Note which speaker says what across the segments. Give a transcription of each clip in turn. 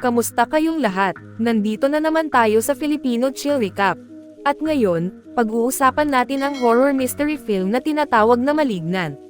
Speaker 1: Kamusta kayong lahat? Nandito na naman tayo sa Filipino Chill Recap. At ngayon, pag-uusapan natin ang horror mystery film na tinatawag na Malignant.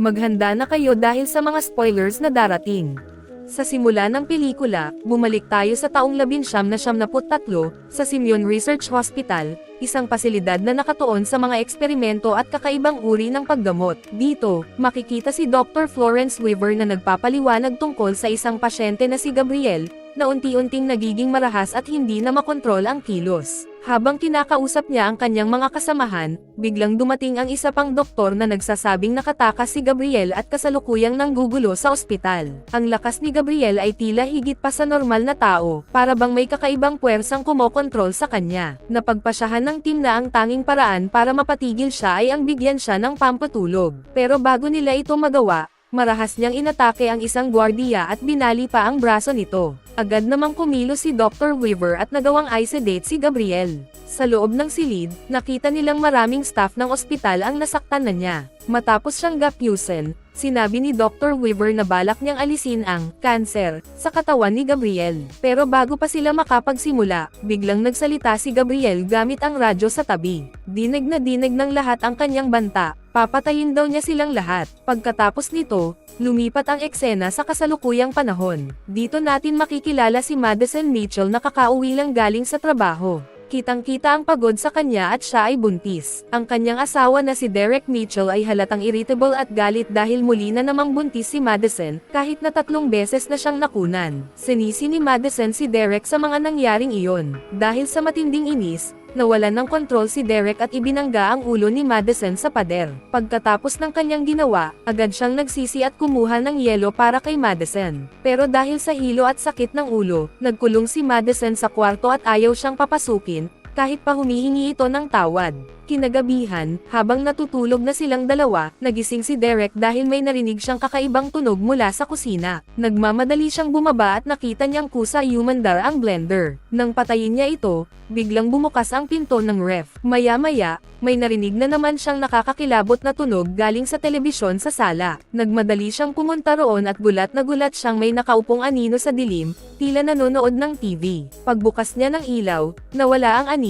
Speaker 1: Maghanda na kayo dahil sa mga spoilers na darating. Sa simula ng pelikula, bumalik tayo sa taong 1973 sa Simeon Research Hospital, isang pasilidad na nakatuon sa mga eksperimento at kakaibang uri ng paggamot. Dito, makikita si Dr. Florence Weaver na nagpapaliwanag tungkol sa isang pasyente na si Gabriel, na unti-unting nagiging marahas at hindi na makontrol ang kilos. Habang kinakausap niya ang kanyang mga kasamahan, biglang dumating ang isa pang doktor na nagsasabing nakatakas si Gabriel at kasalukuyang nanggugulo sa ospital. Ang lakas ni Gabriel ay tila higit pa sa normal na tao, para bang may kakaibang puwersang kumokontrol sa kanya. Napagpasyahan ng team na ang tanging paraan para mapatigil siya ay ang bigyan siya ng pampatulog. Pero bago nila ito magawa, marahas niyang inatake ang isang gwardiya at binali pa ang braso nito. Agad namang kumilos si Dr. Weaver at nagawang i-sedate si Gabriel. Sa loob ng silid, nakita nilang maraming staff ng ospital ang nasaktan na niya. Matapos siyang gapusin, sinabi ni Dr. Weaver na balak niyang alisin ang cancer sa katawan ni Gabriel. Pero bago pa sila makapagsimula, biglang nagsalita si Gabriel gamit ang radyo sa tabi. Dinig na dinig ng lahat ang kanyang banta, papatayin daw niya silang lahat. Pagkatapos nito, lumipat ang eksena sa kasalukuyang panahon. Dito natin makikilala si Madison Mitchell na kakauwi lang galing sa trabaho. Kitang-kita ang pagod sa kanya at siya ay buntis. Ang kanyang asawa na si Derek Mitchell ay halatang irritable at galit dahil muli na namang buntis si Madison, kahit na tatlong beses na siyang nakunan. Sinisi ni Madison si Derek sa mga nangyaring iyon. Dahil sa matinding inis, nawalan ng kontrol si Derek at ibinangga ang ulo ni Madison sa pader. Pagkatapos ng kanyang ginawa, agad siyang nagsisi at kumuha ng yelo para kay Madison. Pero dahil sa hilo at sakit ng ulo, nagkulong si Madison sa kwarto at ayaw siyang papasukin, kahit pa humihingi ito ng tawad. Kinagabihan, habang natutulog na silang dalawa, nagising si Derek dahil may narinig siyang kakaibang tunog mula sa kusina. Nagmamadali siyang bumaba at nakita niyang kusa humandar ang blender. Nang patayin niya ito, biglang bumukas ang pinto ng ref. Maya-maya, may narinig na naman siyang nakakakilabot na tunog galing sa telebisyon sa sala. Nagmadali siyang pumunta roon at gulat na gulat siyang may nakaupong anino sa dilim, tila nanonood ng TV. Pagbukas niya ng ilaw, nawala ang anino.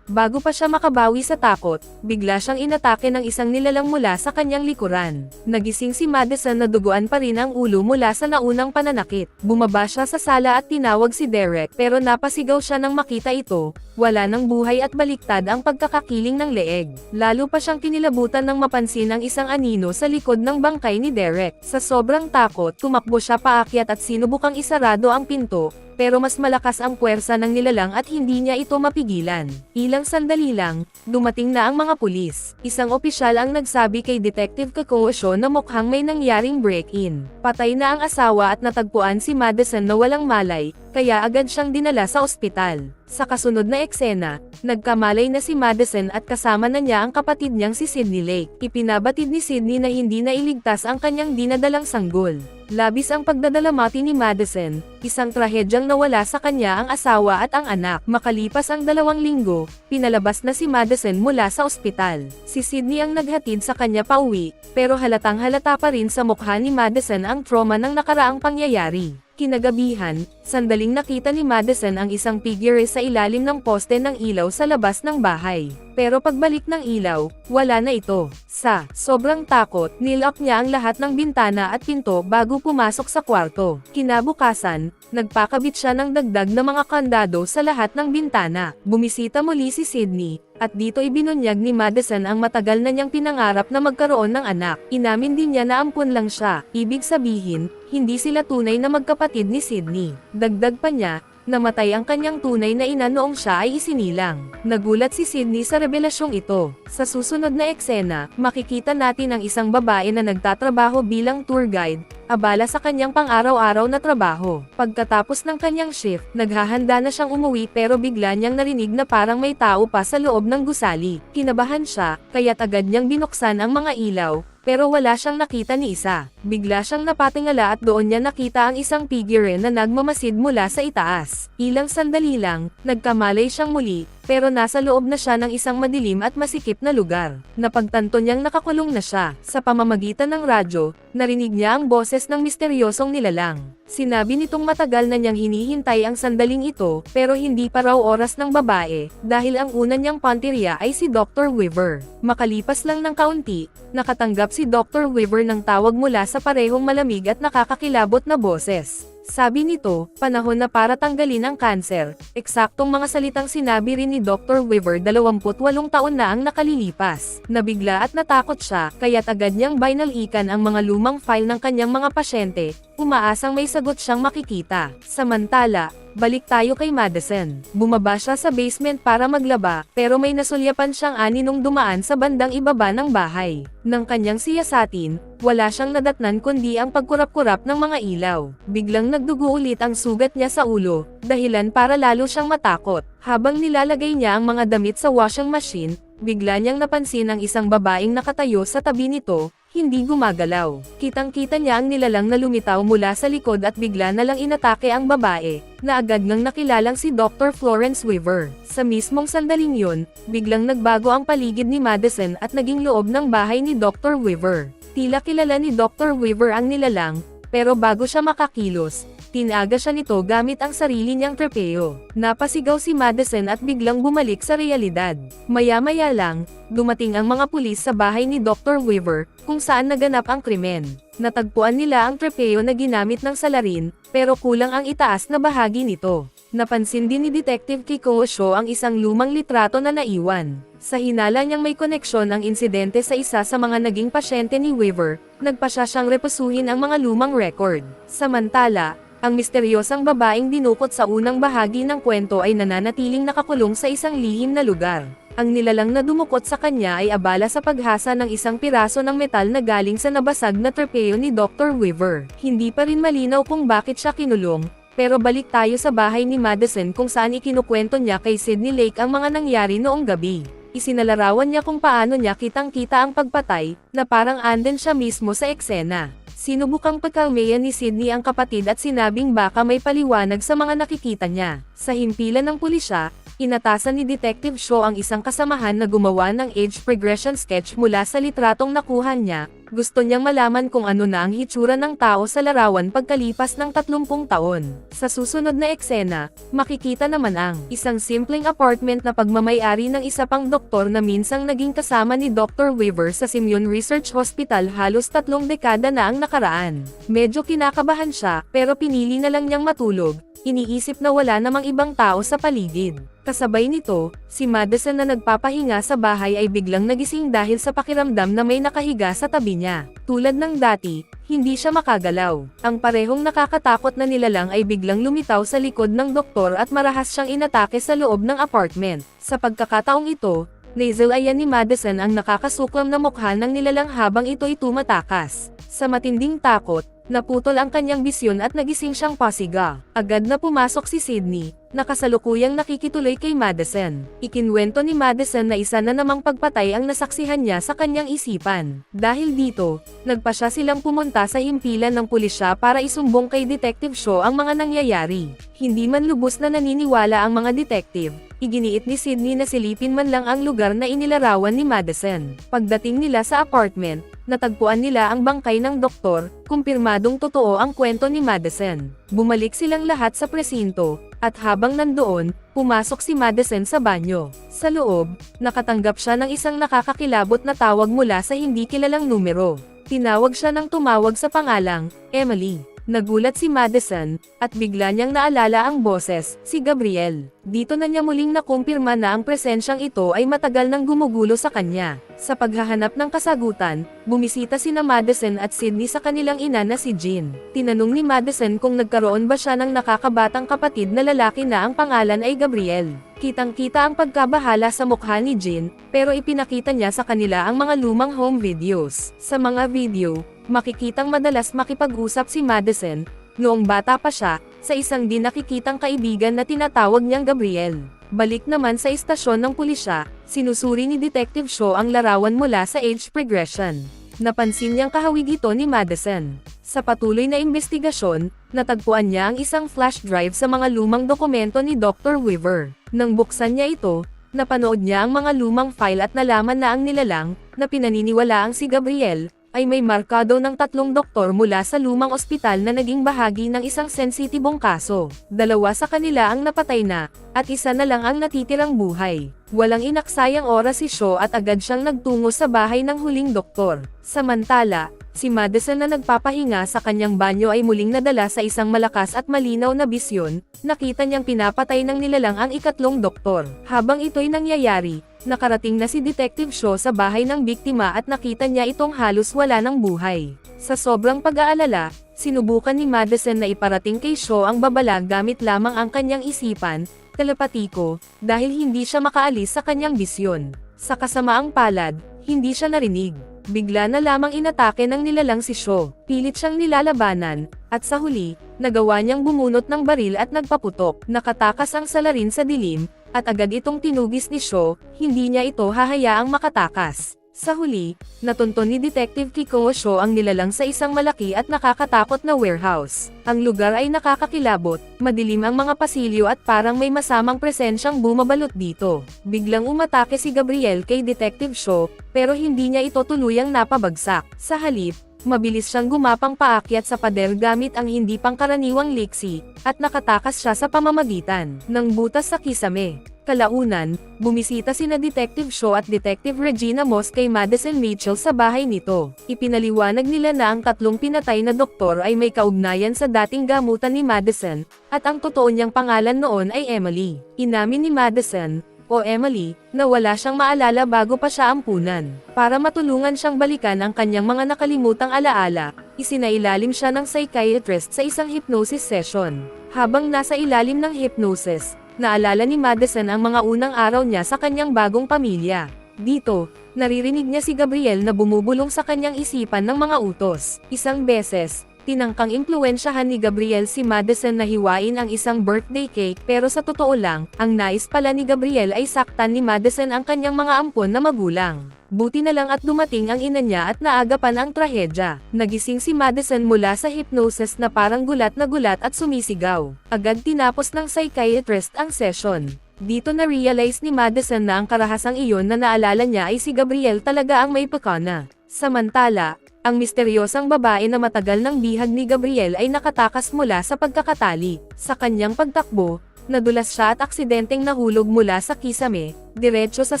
Speaker 1: Bago pa siya makabawi sa takot, bigla siyang inatake ng isang nilalang mula sa kanyang likuran. Nagising si Madison na duguan pa rin ang ulo mula sa naunang pananakit. Bumaba siya sa sala at tinawag si Derek pero napasigaw siya nang makita ito, wala ng buhay at baliktad ang pagkakakiling ng leeg. Lalo pa siyang kinilabutan nang mapansin ang isang anino sa likod ng bangkay ni Derek. Sa sobrang takot, tumakbo siya paakyat at sinubukang isarado ang pinto, pero mas malakas ang puwersa ng nilalang at hindi niya ito mapigilan. Ilang sandali lang, dumating na ang mga pulis. Isang opisyal ang nagsabi kay Detective Kakoosho na mukhang may nangyaring break-in. Patay na ang asawa at natagpuan si Madison na walang malay, kaya agad siyang dinala sa ospital. Sa kasunod na eksena, nagkamalay na si Madison at kasama na niya ang kapatid niyang si Sidney Lake. Ipinabatid ni Sidney na hindi na iligtas ang kanyang dinadalang sanggol. Labis ang pagdadalamati ni Madison, isang trahedyang nawala sa kanya ang asawa at ang anak. Makalipas ang dalawang linggo, pinalabas na si Madison mula sa ospital. Si Sidney ang naghatid sa kanya pauwi, pero halatang halata pa rin sa mukha ni Madison ang trauma ng nakaraang pangyayari. Kinagabihan, sandaling nakita ni Madison ang isang figure sa ilalim ng poste ng ilaw sa labas ng bahay. Pero pagbalik ng ilaw, wala na ito. Sa sobrang takot, nilock niya ang lahat ng bintana at pinto bago pumasok sa kwarto. Kinabukasan, nagpakabit siya ng dagdag na mga kandado sa lahat ng bintana. Bumisita muli si Sydney, at dito ibinunyag ni Madison ang matagal na niyang pinangarap na magkaroon ng anak. Inamin din niya na ampun lang siya. Ibig sabihin, hindi sila tunay na magkapatid ni Sydney. Dagdag pa niya, namatay ang kanyang tunay na ina noong siya ay isinilang. Nagulat si Sydney sa revelasyong ito. Sa susunod na eksena, makikita natin ang isang babae na nagtatrabaho bilang tour guide, abala sa kanyang pang-araw-araw na trabaho. Pagkatapos ng kanyang shift, naghahanda na siyang umuwi pero bigla niyang narinig na parang may tao pa sa loob ng gusali. Kinabahan siya, kaya't agad niyang binuksan ang mga ilaw, pero wala siyang nakita ni isa. Bigla siyang napatingala at doon niya nakita ang isang figure na nagmamasid mula sa itaas. Ilang sandali lang, nagkamalay siyang muli, pero nasa loob na siya ng isang madilim at masikip na lugar. Napagtanto niyang nakakulong na siya. Sa pamamagitan ng radyo, narinig niya ang boses ng misteryosong nilalang. Sinabi nitong matagal na niyang hinihintay ang sandaling ito, pero hindi pa raw oras ng babae, dahil ang una niyang pantirya ay si Dr. Weaver. Makalipas lang ng kaunti, nakatanggap si Dr. Weaver ng tawag mula sa parehong malamig at nakakakilabot na boses. Sabi nito, panahon na para tanggalin ang kanser. Eksaktong mga salitang sinabi rin ni Dr. Weaver 28 taon na ang nakalilipas. Nabigla at natakot siya, kaya't agad niyang binalikan ang mga lumang file ng kanyang mga pasyente, umaasang may sagot siyang makikita. Samantala, balik tayo kay Madison. Bumaba siya sa basement para maglaba, pero may nasulyapan siyang ani nung dumaan sa bandang ibaba ng bahay. Nang kanyang siyasatin, wala siyang nadatnan kundi ang pagkurap-kurap ng mga ilaw. Biglang nagdugo ulit ang sugat niya sa ulo, dahilan para lalo siyang matakot. Habang nilalagay niya ang mga damit sa washing machine, bigla niyang napansin ang isang babaeng nakatayo sa tabi nito, hindi gumagalaw. Kitang-kita niya ang nilalang na lumitaw mula sa likod at bigla na lang inatake ang babae, na agad ngang nakilalang si Dr. Florence Weaver. Sa mismong sandaling yun, biglang nagbago ang paligid ni Madison at naging loob ng bahay ni Dr. Weaver. Tila kilala ni Dr. Weaver ang nilalang, pero bago siya makakilos, tinaga siya nito gamit ang sarili niyang trepeo. Napasigaw si Madison at biglang bumalik sa realidad. Maya-maya lang, dumating ang mga pulis sa bahay ni Dr. Weaver, kung saan naganap ang krimen. Natagpuan nila ang trepeo na ginamit ng salarin, pero kulang ang itaas na bahagi nito. Napansin din ni Detective Kiko Osho ang isang lumang litrato na naiwan. Sa hinala niyang may koneksyon ang insidente sa isa sa mga naging pasyente ni Weaver, nagpasya siyang repusuhin ang mga lumang record. Samantala, ang misteryosang babaeng dinukot sa unang bahagi ng kwento ay nananatiling nakakulong sa isang lihim na lugar. Ang nilalang na dumukot sa kanya ay abala sa paghasa ng isang piraso ng metal na galing sa nabasag na trepeo ni Dr. Weaver. Hindi pa rin malinaw kung bakit siya kinulong, pero balik tayo sa bahay ni Madison kung saan ikinukwento niya kay Sidney Lake ang mga nangyari noong gabi. Isinalarawan niya kung paano niya kitang-kita ang pagpatay, na parang anden siya mismo sa eksena. Sinubukang pagkalmayan ni Sidney ang kapatid at sinabing baka may paliwanag sa mga nakikita niya. Sa himpilan ng pulisya, inatasan ni Detective Shaw ang isang kasamahan na gumawa ng age progression sketch mula sa litratong nakuha niya, gusto niyang malaman kung ano na ang hitsura ng tao sa larawan pagkalipas ng 30 taon. Sa susunod na eksena, makikita naman ang isang simpleng apartment na pagmamayari ng isa pang doktor na minsang naging kasama ni Dr. Weaver sa Simeon Research Hospital halos tatlong dekada na ang nakaraan. Medyo kinakabahan siya, pero pinili na lang niyang matulog, iniisip na wala namang ibang tao sa paligid. Kasabay nito, si Madison na nagpapahinga sa bahay ay biglang nagising dahil sa pakiramdam na may nakahiga sa tabi niya. Tulad ng dati, hindi siya makagalaw. Ang parehong nakakatakot na nilalang ay biglang lumitaw sa likod ng doktor at marahas siyang inatake sa loob ng apartment. Sa pagkakataong ito, Nasal ayan ni Madison ang nakakasuklam na mukha ng nilalang habang ito'y tumatakas. Sa matinding takot, naputol ang kanyang bisyon at nagising siyang pasiga. Agad na pumasok si Sydney, nakasalukuyang nakikituloy kay Madison. Ikinwento ni Madison na isa na namang pagpatay ang nasaksihan niya sa kanyang isipan. Dahil dito, nagpa siya silang pumunta sa himpilan ng pulisya para isumbong kay Detective Shaw ang mga nangyayari. Hindi man lubos na naniniwala ang mga detective, iginiit ni Sydney na silipin man lang ang lugar na inilarawan ni Madison. Pagdating nila sa apartment, natagpuan nila ang bangkay ng doktor, kumpirmadong totoo ang kwento ni Madison. Bumalik silang lahat sa presinto, at habang nandoon, pumasok si Madison sa banyo. Sa loob, nakatanggap siya ng isang nakakakilabot na tawag mula sa hindi kilalang numero. Tinawag siya ng tumawag sa pangalang, Emily. Nagulat si Madison, at bigla niyang naalala ang boses, si Gabriel. Dito na niya muling nakumpirma na ang presensyang ito ay matagal nang gumugulo sa kanya. Sa paghahanap ng kasagutan, bumisita sina Madison at Sydney sa kanilang ina na si Jean. Tinanong ni Madison kung nagkaroon ba siya ng nakakabatang kapatid na lalaki na ang pangalan ay Gabriel. Kitang-kita ang pagkabahala sa mukha ni Jean, pero ipinakita niya sa kanila ang mga lumang home videos. Sa mga video, makikitang madalas makipag-usap si Madison, noong bata pa siya, sa isang di nakikitang kaibigan na tinatawag niyang Gabriel. Balik naman sa istasyon ng pulisya, sinusuri ni Detective Shaw ang larawan mula sa age progression. Napansin niyang kahawig ito ni Madison. Sa patuloy na investigasyon, natagpuan niya ang isang flash drive sa mga lumang dokumento ni Dr. Weaver. Nang buksan niya ito, napanood niya ang mga lumang file at nalaman na ang nilalang, na pinaniniwalaang si Gabriel, ay may markado ng tatlong doktor mula sa lumang ospital na naging bahagi ng isang sensitibong kaso. Dalawa sa kanila ang napatay na, at isa na lang ang natitirang buhay. Walang inaksayang oras si Shaw at agad siyang nagtungo sa bahay ng huling doktor. Samantala, si Madison na nagpapahinga sa kanyang banyo ay muling nadala sa isang malakas at malinaw na bisyon, nakita niyang pinapatay ng nilalang ang ikatlong doktor. Habang ito'y nangyayari, nakarating na si Detective Shaw sa bahay ng biktima at nakita niya itong halos wala ng buhay. Sa sobrang pag-aalala, sinubukan ni Madison na iparating kay Shaw ang babala gamit lamang ang kanyang isipan, telepatiko, dahil hindi siya makaalis sa kanyang bisyon. Sa kasamaang palad, hindi siya narinig. Bigla na lamang inatake ng nilalang si Shaw. Pilit siyang nilalabanan, at sa huli, nagawa niyang bumunot ng baril at nagpaputok. Nakatakas ang salarin sa dilim, at agad itong tinugis ni Shaw, hindi niya ito hahayaang makatakas. Sa huli, natunton ni Detective Kiko Shaw ang nilalang sa isang malaki at nakakatakot na warehouse. Ang lugar ay nakakakilabot, madilim ang mga pasilyo at parang may masamang presensyang bumabalot dito. Biglang umatake si Gabriel kay Detective Shaw, pero hindi niya ito tuluyang napabagsak. Sa halip, mabilis siyang gumapang paakyat sa pader gamit ang hindi pangkaraniwang liksi, at nakatakas siya sa pamamagitan ng butas sa kisame. Kalaunan, bumisita sina Detective Shaw at Detective Regina Moss kay Madison Mitchell sa bahay nito. Ipinaliwanag nila na ang tatlong pinatay na doktor ay may kaugnayan sa dating gamutan ni Madison, at ang totoo niyang pangalan noon ay Emily. Inamin ni Madison, o Emily, na wala siyang maalala bago pa siya ampunan. Para matulungan siyang balikan ang kanyang mga nakalimutang alaala, isinailalim siya ng psychiatrist sa isang hypnosis session. Habang nasa ilalim ng hypnosis, naalala ni Madison ang mga unang araw niya sa kanyang bagong pamilya. Dito, naririnig niya si Gabriel na bumubulong sa kanyang isipan ng mga utos. Isang beses, tinangkang impluensyahan ni Gabriel si Madison na hiwain ang isang birthday cake pero sa totoo lang, ang nais pala ni Gabriel ay saktan ni Madison ang kanyang mga ampon na magulang. Buti na lang at dumating ang ina niya at naagapan ang trahedya. Nagising si Madison mula sa hypnosis na parang gulat na gulat at sumisigaw. Agad tinapos ng psychiatrist ang session. Dito na-realize ni Madison na ang karahasang iyon na naalala niya ay si Gabriel talaga ang may pakana. Samantala, ang misteryosang babae na matagal ng bihag ni Gabriel ay nakatakas mula sa pagkakatali. Sa kanyang pagtakbo, nadulas siya at aksidenteng nahulog mula sa kisame, diretso sa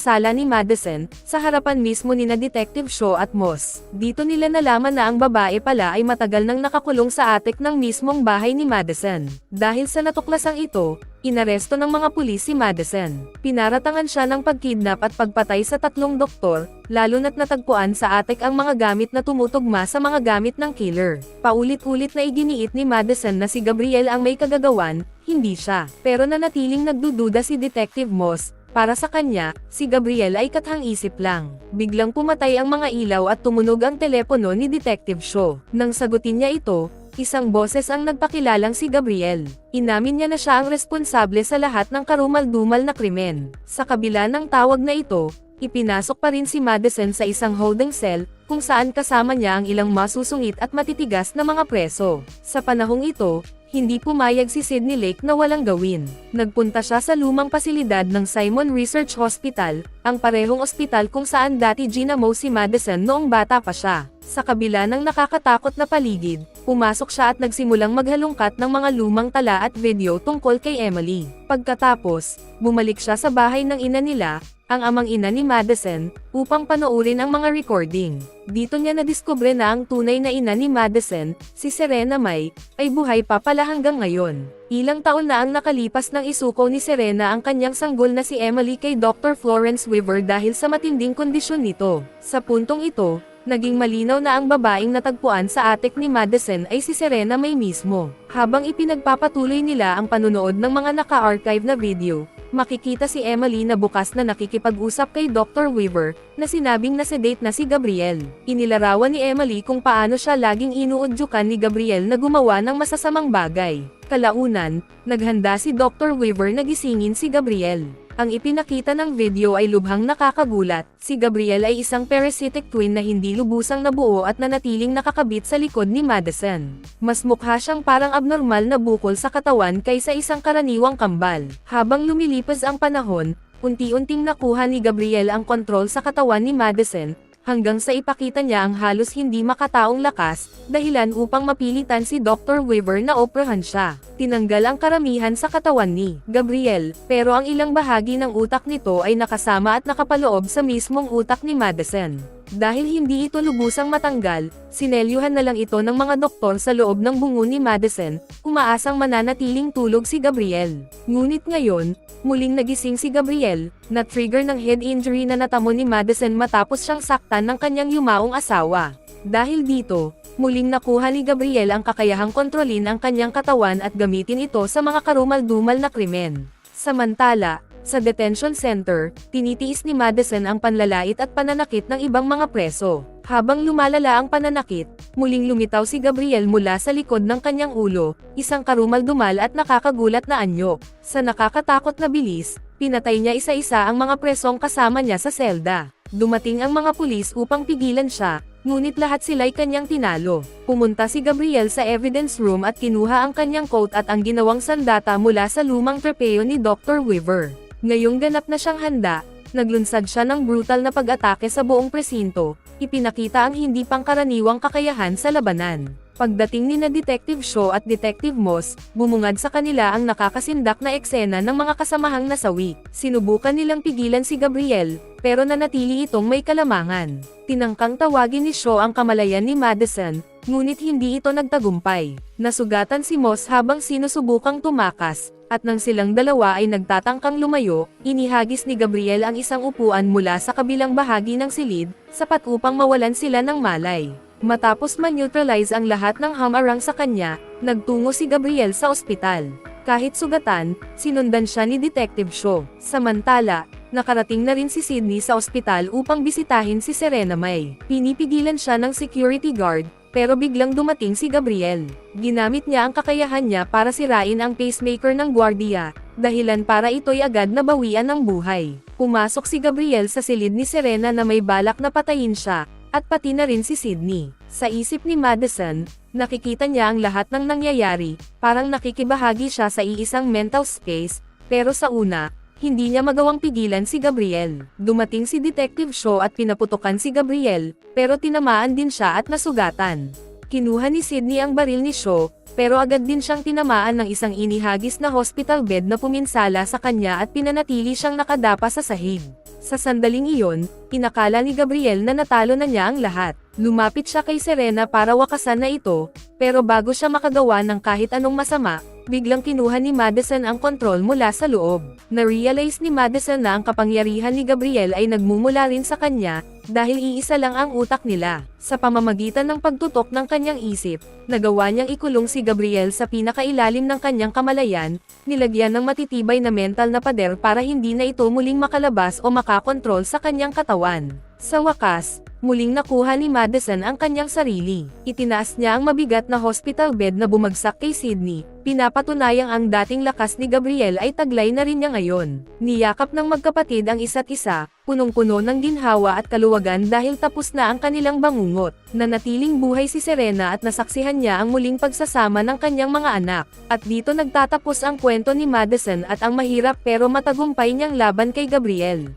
Speaker 1: sala ni Madison, sa harapan mismo ni na Detective Shaw at Moss. Dito nila nalaman na ang babae pala ay matagal nang nakakulong sa atik ng mismong bahay ni Madison. Dahil sa natuklasang ito, inaresto ng mga pulis si Madison. Pinaratangan siya ng pagkidnap at pagpatay sa tatlong doktor, lalo na't natagpuan sa atik ang mga gamit na tumutugma sa mga gamit ng killer. Paulit-ulit na iginiit ni Madison na si Gabriel ang may kagagawan, hindi siya. Pero nanatiling nagdududa si Detective Moss, para sa kanya, si Gabriel ay kathang-isip lang. Biglang pumatay ang mga ilaw at tumunog ang telepono ni Detective Shaw. Nang sagutin niya ito, isang boses ang nagpakilalang si Gabriel. Inamin niya na siya ang responsable sa lahat ng karumal-dumal na krimen. Sa kabila ng tawag na ito, ipinasok pa rin si Madison sa isang holding cell, kung saan kasama niya ang ilang masusungit at matitigas na mga preso. Sa panahong ito, hindi pumayag si Sidney Lake na walang gawin. Nagpunta siya sa lumang pasilidad ng Simon Research Hospital, ang parehong ospital kung saan dati ginamo si Madison noong bata pa siya. Sa kabila ng nakakatakot na paligid, pumasok siya at nagsimulang maghalungkat ng mga lumang tala at video tungkol kay Emily. Pagkatapos, bumalik siya sa bahay ng ina nila, ang amang ina ni Madison, upang panoorin ang mga recording. Dito niya nadiskubre na ang tunay na ina ni Madison, si Serena May, ay buhay pa pala hanggang ngayon. Ilang taon na ang nakalipas nang isuko ni Serena ang kanyang sanggol na si Emily kay Dr. Florence Weaver dahil sa matinding kondisyon nito. Sa puntong ito, naging malinaw na ang babaeng natagpuan sa atik ni Madison ay si Serena May mismo. Habang ipinagpapatuloy nila ang panunood ng mga naka-archive na video, makikita si Emily na bukas na nakikipag-usap kay Dr. Weaver, na sinabing nasedate na si Gabriel. Inilarawan ni Emily kung paano siya laging inuudyukan ni Gabriel na gumawa ng masasamang bagay. Kalaunan, naghanda si Dr. Weaver na gisingin si Gabriel. Ang ipinakita ng video ay lubhang nakakagulat, si Gabriel ay isang parasitic twin na hindi lubusang nabuo at nanatiling nakakabit sa likod ni Madison. Mas mukha siyang parang abnormal na bukol sa katawan kaysa isang karaniwang kambal. Habang lumilipas ang panahon, unti-unting nakuha ni Gabriel ang kontrol sa katawan ni Madison, hanggang sa ipakita niya ang halos hindi makataong lakas, dahilan upang mapilitan si Dr. Weaver na operahan siya. Tinanggal ang karamihan sa katawan ni Gabriel, pero ang ilang bahagi ng utak nito ay nakasama at nakapaloob sa mismong utak ni Madison. Dahil hindi ito lubusang matanggal, sinelyuhan na lang ito ng mga doktor sa loob ng bungo ni Madison, umaasang mananatiling tulog si Gabriel. Ngunit ngayon, muling nagising si Gabriel, na trigger ng head injury na natamo ni Madison matapos siyang saktan ng kanyang yumaong asawa. Dahil dito, muling nakuha ni Gabriel ang kakayahang kontrolin ang kanyang katawan at gamitin ito sa mga karumal-dumal na krimen. Samantala, sa detention center, tinitiis ni Madison ang panlalait at pananakit ng ibang mga preso. Habang lumalala ang pananakit, muling lumitaw si Gabriel mula sa likod ng kanyang ulo, isang karumal-dumal at nakakagulat na anyo. Sa nakakatakot na bilis, pinatay niya isa-isa ang mga presong kasama niya sa selda. Dumating ang mga pulis upang pigilan siya, ngunit lahat sila'y kanyang tinalo. Pumunta si Gabriel sa evidence room at kinuha ang kanyang coat at ang ginawang sandata mula sa lumang trapeo ni Dr. Weaver. Ngayong ganap na siyang handa, naglunsad siya ng brutal na pag-atake sa buong presinto, ipinakita ang hindi pangkaraniwang kakayahan sa labanan. Pagdating ni na Detective Shaw at Detective Moss, bumungad sa kanila ang nakakasindak na eksena ng mga kasamahang nasawi. Sinubukan nilang pigilan si Gabriel, pero nanatili itong may kalamangan. Tinangkang tawagin ni Shaw ang kamalayan ni Madison, ngunit hindi ito nagtagumpay. Nasugatan si Moss habang sinusubukang tumakas, at nang silang dalawa ay nagtatangkang lumayo, inihagis ni Gabriel ang isang upuan mula sa kabilang bahagi ng silid, sapat upang mawalan sila ng malay. Matapos man-neutralize ang lahat ng hamarang sa kanya, nagtungo si Gabriel sa ospital. Kahit sugatan, sinundan siya ni Detective Shaw. Samantala, nakarating na rin si Sydney sa ospital upang bisitahin si Serena May. Pinipigilan siya ng security guard, pero biglang dumating si Gabriel. Ginamit niya ang kakayahan niya para sirain ang pacemaker ng gwardiya, dahilan para ito'y agad na bawian ng buhay. Pumasok si Gabriel sa silid ni Serena na may balak na patayin siya, at pati na rin si Sydney. Sa isip ni Madison, nakikita niya ang lahat ng nangyayari, parang nakikibahagi siya sa iisang mental space, pero sa una, hindi niya magawang pigilan si Gabriel. Dumating si Detective Shaw at pinaputukan si Gabriel, pero tinamaan din siya at nasugatan. Kinuha ni Sydney ang baril ni Shaw, pero agad din siyang tinamaan ng isang inihagis na hospital bed na puminsala sa kanya at pinanatili siyang nakadapa sa sahig. Sa sandaling iyon, inakala ni Gabriel na natalo na niya ang lahat. Lumapit siya kay Serena para wakasan na ito, pero bago siya makagawa ng kahit anong masama, biglang kinuha ni Madison ang kontrol mula sa loob. Na-realize ni Madison na ang kapangyarihan ni Gabriel ay nagmumula rin sa kanya, dahil iisa lang ang utak nila. Sa pamamagitan ng pagtutok ng kanyang isip, nagawa niyang ikulong si Gabriel sa pinakailalim ng kanyang kamalayan, nilagyan ng matitibay na mental na pader para hindi na ito muling makalabas o makakontrol sa kanyang katawan. Sa wakas, muling nakuha ni Madison ang kanyang sarili. Itinaas niya ang mabigat na hospital bed na bumagsak kay Sydney, pinapatunayang ang dating lakas ni Gabriel ay taglay na rin niya ngayon. Niyakap ng magkapatid ang isa't isa, punong-puno ng ginhawa at kaluwagan dahil tapos na ang kanilang bangungot. Nanatiling buhay si Serena at nasaksihan niya ang muling pagsasama ng kanyang mga anak. At dito nagtatapos ang kwento ni Madison at ang mahirap pero matagumpay niyang laban kay Gabriel.